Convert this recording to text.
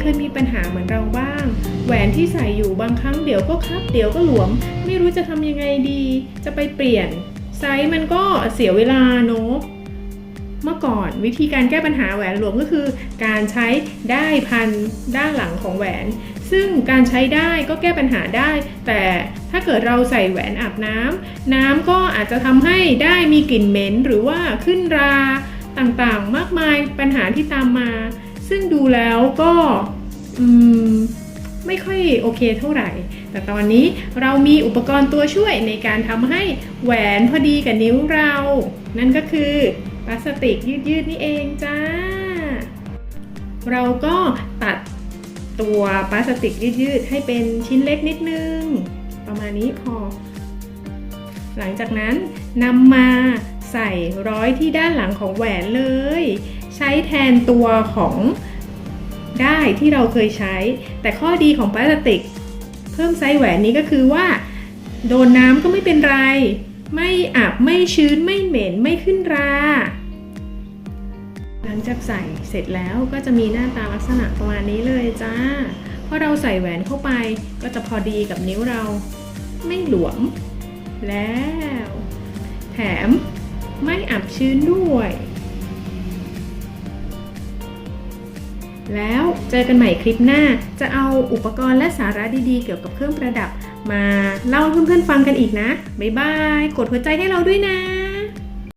เคยมีปัญหาเหมือนเราบ้าง แหวนที่ใส่อยู่บางครั้งเดี๋ยวก็คับ เดี๋ยวก็หลวม ไม่รู้จะทำยังไงดี จะไปเปลี่ยน ไซส์มันก็เสียเวลาเนอะเมื่อก่อนวิธีการแก้ปัญหาแหวนหลวมก็คือ การใช้ได้พันด้านหลังของแหวน ซึ่งการใช้ได้ก็แก้ปัญหาได้ แต่ถ้าเกิดเราใส่แหวนอาบน้ำน้ำก็อาจจะทำให้ได้มีกลิ่นเหม็นหรือว่าขึ้นราต่างๆ มากมายปัญหาที่ตามมา ซึ่งดูแล้วก็ไม่ค่อยโอเคเท่าไหร่ แต่ตอนนี้เรามีอุปกรณ์ตัวช่วยในการทำให้แหวนพอดีกับนิ้วเรา นั่นก็คือพลาสติกยืดๆนี่เองจ้า เราก็ตัดตัวพลาสติกยืดๆให้เป็นชิ้นเล็กนิดนึง ประมาณนี้พอ หลังจากนั้นนำมาใส่ร้อยที่ด้านหลังของแหวนเลย ใช้แทนตัวของได้ที่เราเคยใช้ แต่ข้อดีของพลาสติก เพิ่มไซส์แหวนนี้ก็คือว่า โดนน้ำก็ไม่เป็นไร ไม่อับไม่ชื้นไม่เหม็นไม่ขึ้นรา หลังจากใส่เสร็จแล้วก็จะมีหน้าตาลักษณะประมาณนี้เลยจ้าพอเราใส่แหวนเข้าไปก็จะพอดีกับนิ้วเราไม่หลวม แล้ว แถมไม่อับชื้นด้วย แล้วเจอกันใหม่คลิปหน้า จะเอาอุปกรณ์และสาระดีๆ เกี่ยวกับเครื่องประดับ มาเล่าให้เพื่อนๆฟังกันอีกนะ บ๊ายบาย กดหัวใจให้เราด้วยนะ